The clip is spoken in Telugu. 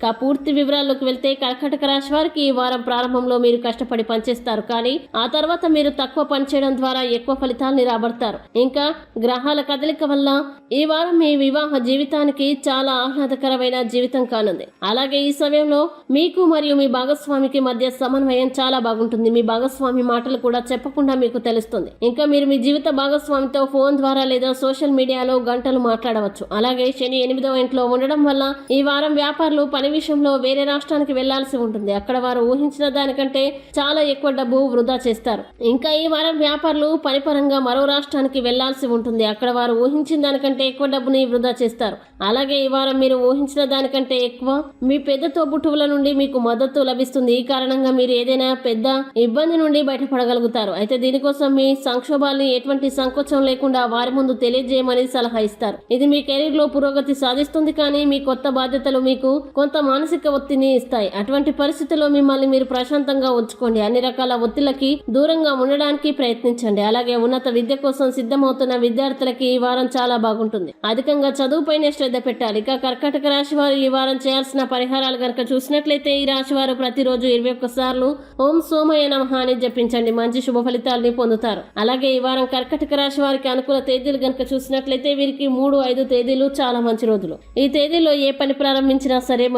ఇక పూర్తి వివరాల్లోకి వెళ్తే కర్కటక రాశి వారికి ఈ వారం ప్రారంభంలో మీరు కష్టపడి పనిచేస్తారు. కానీ ఆ తర్వాత మీరు తక్కువ పనిచేయడం ద్వారా ఎక్కువ ఫలితాలని రాబడతారు. ఇంకా గ్రహాల కదలిక వల్ల ఈ వారం మీ వివాహ జీవితానికి చాలా ఆహ్లాదకరమైన జీవితం కానుంది. అలాగే ఈ సమయంలో మీకు మరియు మీ భాగస్వామికి మధ్య సమన్వయం చాలా బాగుంటుంది. మీ భాగస్వామి మాటలు కూడా చెప్పకుండా మీకు తెలుస్తుంది. ఇంకా మీరు మీ జీవిత భాగస్వామితో ఫోన్ ద్వారా లేదా సోషల్ మీడియాలో గంటలు మాట్లాడవచ్చు. అలాగే శని ఎనిమిదవ ఇంట్లో ఉండడం వల్ల ఈ వారం వ్యాపారులు పని విషయంలో వేరే రాష్ట్రానికి వెళ్ళాల్సి ఉంటుంది. అక్కడ వారు ఊహించిన దానికంటే చాలా ఎక్కువ డబ్బు వృధా చేస్తారు. ఇంకా ఈ వారం వ్యాపారులు పనిపరంగా మరో రాష్ట్రానికి వెళ్ళాల్సి ఉంటుంది. అక్కడ వారు ఊహించిన దానికంటే ఎక్కువ డబ్బుని వృధా చేస్తారు. అలాగే ఈ వారం మీరు ఊహించిన దానికంటే ఎక్కువ మీ పెద్ద తోబుట్టువుల నుండి మీకు మద్దతు లభిస్తుంది. ఈ కారణంగా మీరు ఏదైనా పెద్ద ఇబ్బంది నుండి బయటపడగలుగుతారు. అయితే దీనికోసం మీ సంక్షోభాల్ని ఎటువంటి సంకోచం లేకుండా వారి ముందు తెలియజేయమని సలహా ఇస్తారు. ఇది మీ కెరీర్లో పురోగతి సాధిస్తుంది కానీ మీ కొత్త బాధ్యతలు మీకు కొంత మానసిక ఒత్తిడిని ఇస్తాయి. అటువంటి పరిస్థితుల్లో మిమ్మల్ని మీరు ప్రశాంతంగా ఉంచుకోండి. అన్ని రకాల ఒత్తిళ్ళకి దూరంగా ఉండడానికి ప్రయత్నించండి. అలాగే ఉన్నత విద్య కోసం సిద్ధమవుతున్న విద్యార్థులకి ఈ వారం చాలా బాగుంటుంది. అధికంగా చదువుపైనే శ్రద్ధ పెట్టాలి. ఇక కర్కటక రాశి వారు ఈ వారం చేయాల్సిన పరిహారాలు కనుక చూసినట్లయితే ఈ రాశి వారు ప్రతిరోజు ఇరవై ఒక్కసార్లు ఓం సోమయ నమః అని జపించండి. మంచి శుభ ఫలితాలని పొందుతారు. అలాగే ఈ వారం కర్కటక రాశి వారికి అనుకూల తేదీలు కనుక చూసినట్లయితే వీరికి మూడు ఐదు తేదీలు చాలా మంచి రోజులు. ఈ తేదీలో ఏ పని ప్రారంభించినా సరే